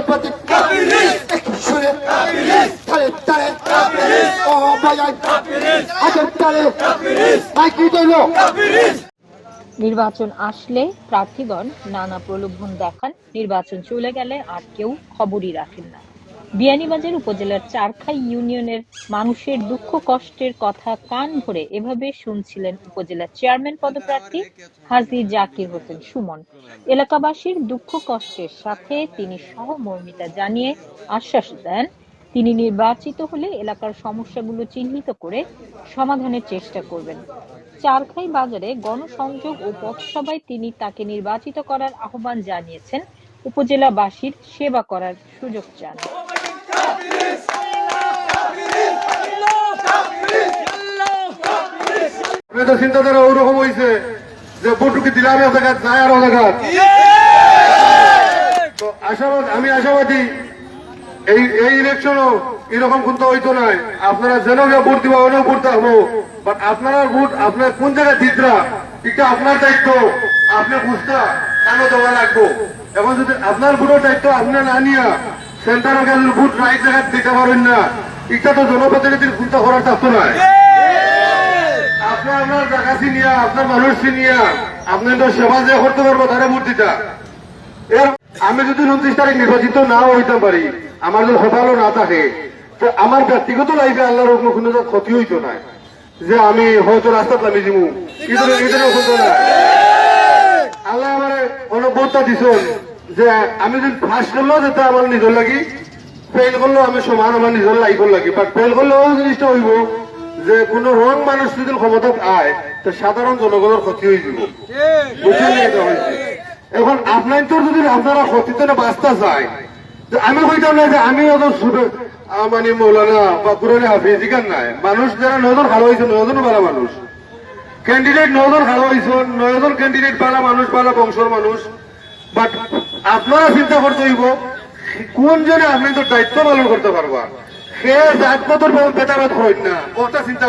প্রতি তালে তালে নির্বাচন আসলে প্রার্থীগণ নানা প্রলোভন দেখান। নির্বাচন চলে গেলে আর কেউ খবরই রাখেন না। বিয়ানীবাজার উপজেলার চারখাই ইউনিয়নের মানুষের দুঃখ কষ্টের কথা কান ভরে এভাবে শুনছিলেন উপজেলা চেয়ারম্যান পদপ্রার্থী হাজী জাকির হোসেন সুমন। এলাকাবাসীর দুঃখ কষ্টের সাথে তিনি সহমর্মিতা জানিয়ে আশ্বাস দেন। তিনি নির্বাচিত হলে এলাকার সমস্যাগুলো চিহ্নিত করে সমাধানের চেষ্টা করবেন। চারখাই বাজারে গণসংযোগ ও পথসভায় তিনি তাকে নির্বাচিত করার আহ্বান জানিয়েছেন। উপজেলাবাসীর সেবা করার সুযোগ চান। আপনাদের চিন্তাধারা ওরকম হয়েছে যে ভোটুকি দিলাম জায়গায় যায় আরও জায়গা তো আশাবাদ আমি আশাবাদী এই এই ইলেকশনও এরকম কিন্তু হইতো নাই। আপনারা যেন ভোট দিবা ওনেও ভোট থাকব বাট আপনারা ভোট আপনার কোন জায়গায় দিতরা এটা আপনার দায়িত্ব। আপনি বুঝতা কেন দেওয়া লাগবো। এখন যদি আপনার ভোটের দায়িত্ব আপনি না নিয়া সেন্টারে ভোট রাইট জায়গায় দিতে পারেন না এটা তো জনপ্রতিনিধির চিন্তা করার থাকতো না আপনি আপনার জায়গা চিনিয়া আপনার মানুষ চিনিয়া আপনি তো সেবা যে করতে পারব তারা ভোট এর আমি যদি উনত্রিশ তারিখ নির্বাচিত নাও হইতে পারি আমার যদি সফলও না থাকে তো আমার ব্যক্তিগত লাইফে আল্লাহর কোনো ক্ষতি হইতো না। যে আমি হয়তো রাস্তাত নামি দিব হতো না। আল্লাহ আমার অনুভবটা দিছন যে আমি যদি ফার্স্ট করলেও যেতে আমার নিজের লাগি ফেল করলেও আমি সমান আমার নিজের লাইফের লাগি। বাট ফেল করলেও জিনিসটা হইব। যে কোনো রং মানুষ যদি ক্ষমতাত আয়, তো সাধারণ জনগণের ক্ষতি হয়ে যাব। এখন আপনার তো যদি আপনারা ক্ষতিতে বাঁচতে চায় আমি কইতাম না যে আমি অত মানে মৌলানা বা কুরানি হাফিজ ইকান নাই। মানুষ যারা নজন ভালো হয়েছে নজনও ভালো মানুষ। ক্যান্ডিডেট নজন ভালো হয়েছে নজন ক্যান্ডিডেট ভালো মানুষ, ভালো বংশের মানুষ। বাট আপনারা চিন্তা করতে হইব, কোন জনে আপনি তো দায়িত্ব পালন করতে পারবা? না চিন্তা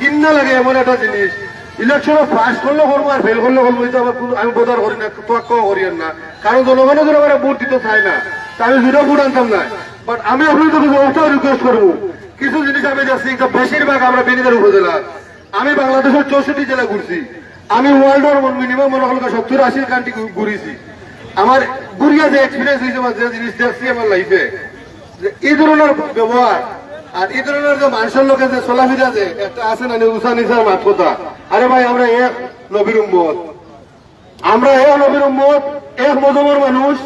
ঘিন্না লাগে এমন আমি না না। না আমি আমি কিছু জিনিস আমি যাচ্ছি বেশিরভাগ আমরা আমি বাংলাদেশের চৌষট্টি জেলা ঘুরছি। আমি ওয়ার্ল্ডের মিনিমাম মনে হল সত্তর আশি কান্ট্রি ঘুরেছি। আমার ঘুরিয়া যে এক্সপিরিয়েন্স হয়েছে যে জিনিস দেখছি আমার লাইফে এই ধরনের ব্যবহার আর এই ধরনের যে মানুষের লোকের যে চলাফিরা যে একটা আছে না উষা নিশার মাত কথা আরে ভাই, আমরা এক নবীর উম্মত। আমরা এক নবীর উম্মত, এক মজমের মানুষ।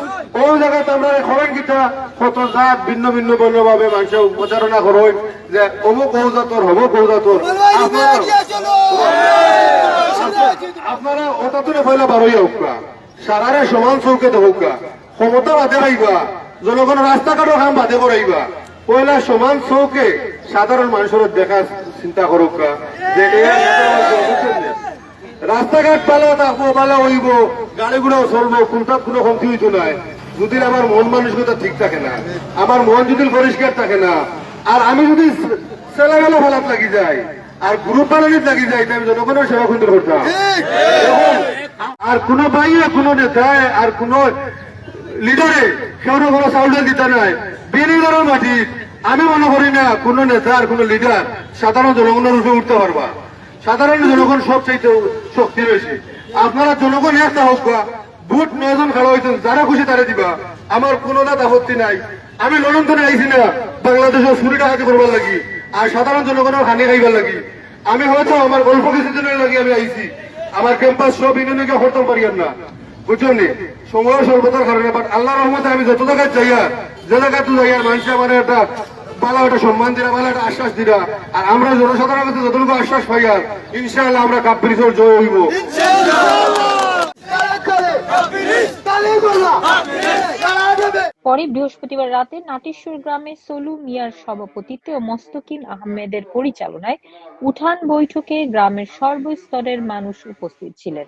ওই জায়গায় আমরা খবেন কিতা কত জাত ভিন্ন ভিন্ন বর্ণ ভাবে মানুষ প্রচারণা করেন যে অমুক কৌজাতর হব কৌজাতর আপনারা তুলে পয়লা বারোই হোকা সারারে সমান চৌকে হোকা ক্ষমতা বাদে পাইবা জনগণের রাস্তাঘাটও কাম বাদে করাইবা। পয়লা সমান চৌকে সাধারণ মানুষের দেখার চিন্তা করুক রাস্তাঘাট পালা থাকব পালা হইব গাড়িগুলো চলবো কোনটার কোনো কমতি হইতো নাই যদি আমার মন মানসিকতা ঠিক থাকে না আমার মন যদি পরিষ্কার থাকে না আর আমি যদি ছেলেবেলা ফেলাত লাগি যাই আর গ্রুপ বানানিত লাগি যাই তাই আমি জনগণের সেবা সুন্দর করতাম আর কোনো বাইরে কোনো নেতায় আর কোনো লিডারে কেউ কোনো চাউল দিতে নাই। বিনিয়োগের মাটি। আমি মনে করি না কোনো নেতা আর কোনো লিডার সাধারণ জনগণের উপরে উঠতে পারবা। সাধারণ জনগণ সব চাইতে শক্তি রয়েছে আপনারা জনগণ একটা হোক বুট নয়জন খেলা হয়েছেন যারা খুশি তারা দিবা। আমার কোনো না আপত্তি নাই। আমি লন্ডনে আইছি না বাংলাদেশের চুরি ডাকাতি করবার লাগি আর সাধারণ জনগণের হানি খাইবার লাগি। আমি হয়তো আমার গল্প কিছুদিনের লাগি আমি আইছি। আমার ক্যাম্পাস সব ইউনিয়নকে হরতাম পারিয়ার না। নি? সময় স্বল্পতার কারণে বাট আল্লাহ রহমতে আমি যত জায়গায় যাইয়া যে জায়গায় তো যাইয়া মানুষ আমার একটা ভালো একটা সম্মান দিলা ভালো একটা আশ্বাস দিলা আর আমরা জনসাধারণের কাছে যতটুকু আশ্বাস পাই আর, ইনশাআল্লাহ আমরা কাপ পরিসর জয় হইব। পরে বৃহস্পতিবার রাতে নাটেশ্বর গ্রামে সলু মিয়ার সভাপতিত্বে ও মস্তকিন আহমেদের পরিচালনায় উঠান বৈঠকে গ্রামের সর্বস্তরের মানুষ উপস্থিত ছিলেন।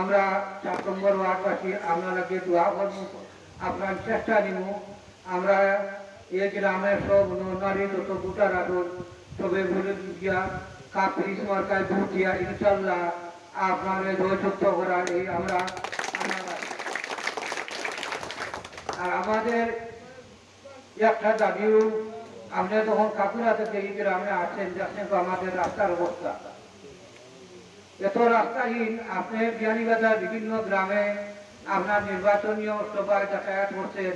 আমরা চার নম্বর ওয়ার্ডবাসী, আপনাদেরকে দোয়া করব। আপনার চেষ্টা নিব। আমরা এই গ্রামের সব নারী যত ভোটার আছেন, সবে বলে দিয়া কাপড়ি মার্কায় ভোট দিয়া ইনশাল্লাহ আপনার জয়যুক্ত করা এই আমরা আর আমাদের একটা দাবিও, আপনি তখন কাকুরাতে এই গ্রামে আছেন দেখছেন তো আমাদের রাস্তার অবস্থা। এত রাস্তাহীন, আপনি বিয়ানীবাজার বিভিন্ন গ্রামে আপনার নির্বাচনীয় সভায় যাতায়াত করছেন।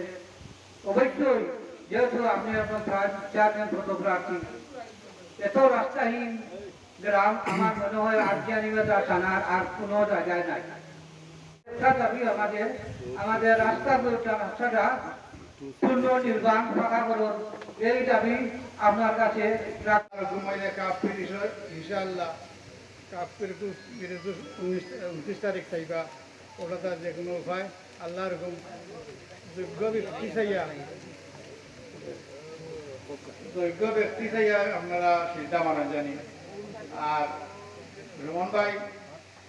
অবশ্যই, যেহেতু আপনি আপনার চেয়ারম্যান, ফটোগ্রাফি, এত রাস্তাহীন গ্রাম, আমার মনে হয় আর বিয়ানীবাজার থানার আর কোনো জায়গায় নাই। দাবি আমাদের আমাদের রাস্তা রাস্তাটা পূর্ণ নির্মাণ ফাঁকা করুন এই দাবি আপনার কাছে রাখ- ঘুমাইলে কাপ ফিরিস ইনশাআল্লাহ কাপ ফিরিত ফিরিত উনিশ, উনত্রিশ তারিখ থাকবা ওটা তার যে কোনো উপায়। আল্লাহ রকম যোগ্য ব্যক্তি চাইয়া। যোগ্য ব্যক্তি চাইয়া আপনারা চিন্তা মানা জানি। আর রমন ভাই,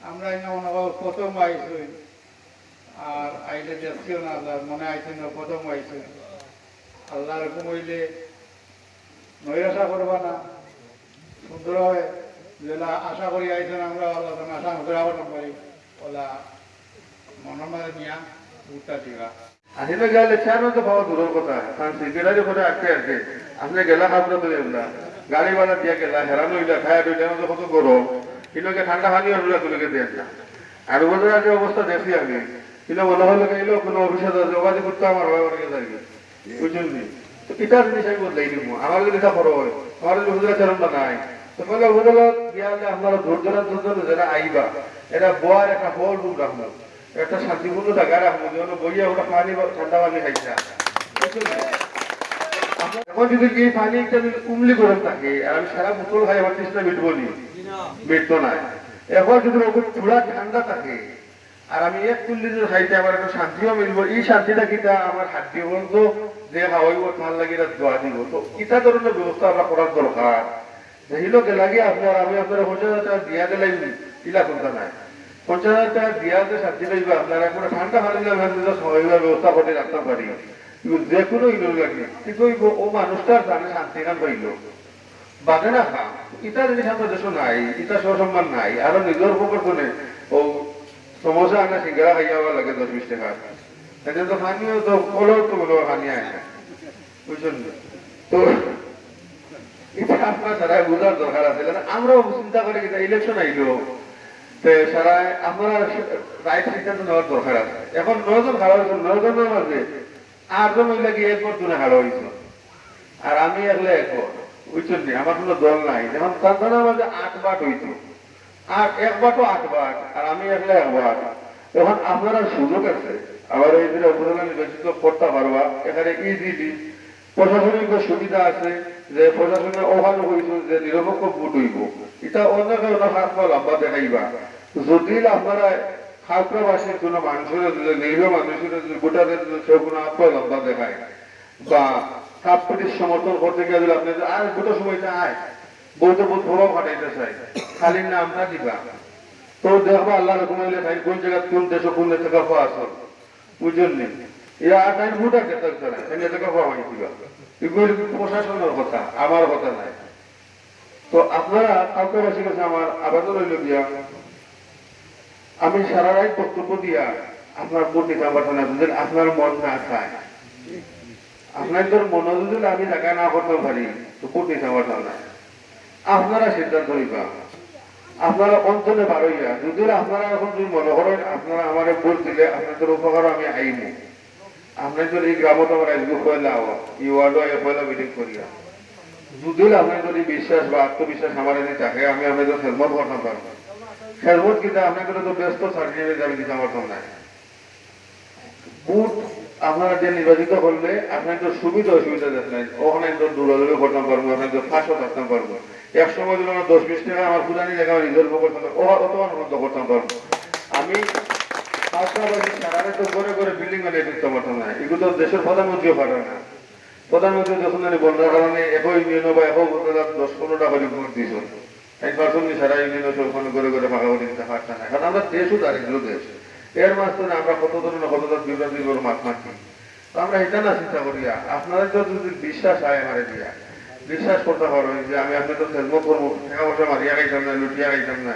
আমরা মনে প্রথম আইসি আর আইলে দেখছিও না আল্লাহ মনে আইসি না, প্রথম আইসি আল্লাহ রকম হইলে নৈরাশা করবা না। সুন্দর হয়। যেটা আশা করি আইছেন আমরা আশা করে আবার পারি ওলা মনের মাঝে নিয়া উঠটা দিবা আহিলে গেলে চেয়ারম্যান তো পাওয়া দূরের কথা। কারণ সেক্রেটারি করে আটকে আছে। আপনি গেলা খাবলে তো না গাড়ি বালা দিয়া গেলা হেরানো হইলা খায়া দুইটা মধ্যে কত গরম কিলোকে ঠান্ডা পানি হইলা তুলেকে দিয়ে না আর বছর আগে অবস্থা দেখি আমি কিন্তু মনে হলো এলো কোনো অফিসে যোগাযোগ করতে আমার অনেকে থাকি বুঝছেন নি? তো এটা জিনিস আমি বদলাই দিব আমার যদি এটা বড় হয় আমার যদি হুজুরা চরণটা নাই। তো বলে এটা থাকে, আর আমি সারা খাইতে আমার একটা শান্তিও মিলবো এই শান্তিটা কিটা আমার হাড্ডি বলত যে হাওয়াইব ভালো লাগে এটা দোয়া দিব। তো ইটা ধরনের ব্যবস্থা আমরা করার দরকার? দেখিলোকে লাগে আপনার আমি আপনার পঞ্চাশ হাজার টাকা দিয়া গেলে ইলা করতে নাই। পঞ্চাশ হাজার টাকা দিয়া যে শান্তি পাইবা আপনারা কোনো ঠান্ডা পানি না সময়ের ব্যবস্থা করে রাখতে পারি যে কোনো ইলো লাগে কিন্তু ও মানুষটার জানে শান্তি গান পাইল বাদে না খা ইটা জিনিস আমাদের দেশ নাই, ইটা সসম্মান নাই আর নিজের উপর কোনে? ও সমস্যা আনা সিঙ্গারা খাইয়া লাগে দশ বিশ টাকা। এটা তো হানিও তো ফলও তো বলো হানি আয় বুঝছেন তো দরকার আছে। আর আমি একলে একবার আমার দল নাই। যেমন মাঝে আট বাট হইতো আর এক আট বাট, আর আমি একলে একবার এখন আপনারা সুযোগ আছে। আবার এই দিনে উপজেলা নির্বাচিত করতে পারবা এখানে ইজিলি প্রশাসনিক সুবিধা আছে যে প্রশাসনের ওখানে হইতো যে নিরপেক্ষ ভোট হইব। এটা অন্য কারণে হাত পা লম্বা দেখাইবা। যদি আপনারা খাতরাবাসীর কোন মানুষের যদি, নিরীহ মানুষের যদি ভোটারের যদি কেউ কোনো হাত পা লম্বা দেখায়, বা কাপড়ির সমর্থন করতে গিয়ে যদি আপনি আর গোটা সময়টা আয় বউতে বহুত প্রভাব খাটাইতে চাই খালি নামটা দিবা। তো দেখবা আল্লাহ রকম কোন জায়গা কোন দেশ কোন দেশে কাপা আসল বুঝলেন নি এরা আর আপনারা আমি সারা রাত বক্তব্য দিয়া আপনার ভোট নিতে পারতাম যদি আপনার মন না চায়। আপনাদের মনে যদি আমি জায়গা না করতে পারি, তো ভোট নিতে পারতাম না আপনারা সিদ্ধান্ত নিবা। আপনারা অঞ্চলে বারইয়া যদি আপনারা এখন যদি মনে করেন, আপনারা আমার ভোট দিলে আপনাদের উপকার আমি আইমু আপনাদের এই গ্রামত আমার আজকে পয়লা মিটিং করিয়া যদি আপনার যদি বিশ্বাস বা আত্মবিশ্বাস আমার এনে থাকে, আমি আপনাদের খেদমত করতাম পারব খেদমত কিন্তু আপনাদের তো ব্যস্ত সার্টিফিকেট আমি দিতে পারতাম না বুট আপনারা যে নির্বাচিত করলে আপনাদের সুবিধা অসুবিধা দেখলেন ওখানে তো দূরাদূরে করতাম পারব আপনাদের ফাঁসও থাকতাম পারব। এক সময় দিল না দশ বিশ টাকা আমার পুরানি জায়গা আমার রিজার্ভ করতাম অত আনন্দ করতাম পারব। আমি করে বিল্ডিং বানিয়ে দেশের প্রধানমন্ত্রীও পারে না। প্রধানমন্ত্রী যখন বন্যার কারণে একই ইউনিয়ন বা একই দশ পনেরোটা করে ভোট এক পার্সেন্ট সারা ইউনিয়ন করে করে করে দিতে পারতাম আমরা দেশও দারিদ্র দেশ। এর মাঝখানে আমরা কত ধরনের কত ধরনের বিরোধী করে মাছ মারছি তো আমরা এটা না চিন্তা করিয়া আপনাদের তো যদি বিশ্বাস হয় আমার দিয়া, বিশ্বাস করতে পারো যে আমি আপনাদের খেদমত করব টাকা পয়সা মারিয়া লুটিয়া খাইতাম না।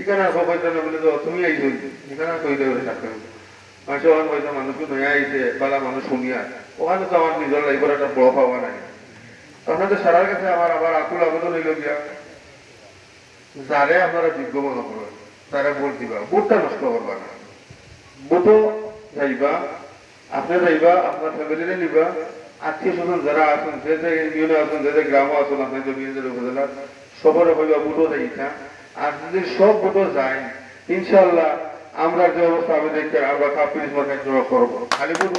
এখানে সব হইতে না বলে তো তুমি এই হই এখানে কইতে হলে থাকতে মানুষ ওখানে হয়তো মানুষ নয়া আইছে বালা মানুষ শুনিয়া। ওখানে তো আমার নিজের লাইফের একটা বড় পাওয়া নাই। আপনাদের সারার কাছে আমার আবার আকুল আবেদন হইল গিয়া। যারে আপনারা যোগ্য করেন, তারা ভোট দিবা। ভোটটা নষ্ট করবা না। ভোটও যাইবা, আপনি নিবা। আত্মীয় স্বজন যারা আছেন, যে যে ইউনিয়নে আছেন, যে যে গ্রামও আছেন, আপনার জমিনের হইবা ভোটও যাইতা আর যদি সবগুলো যায় ইনশাল্লাহ আমরা যে অবস্থা আমি দেখতে আমরা কাপড় করব। খালি বলব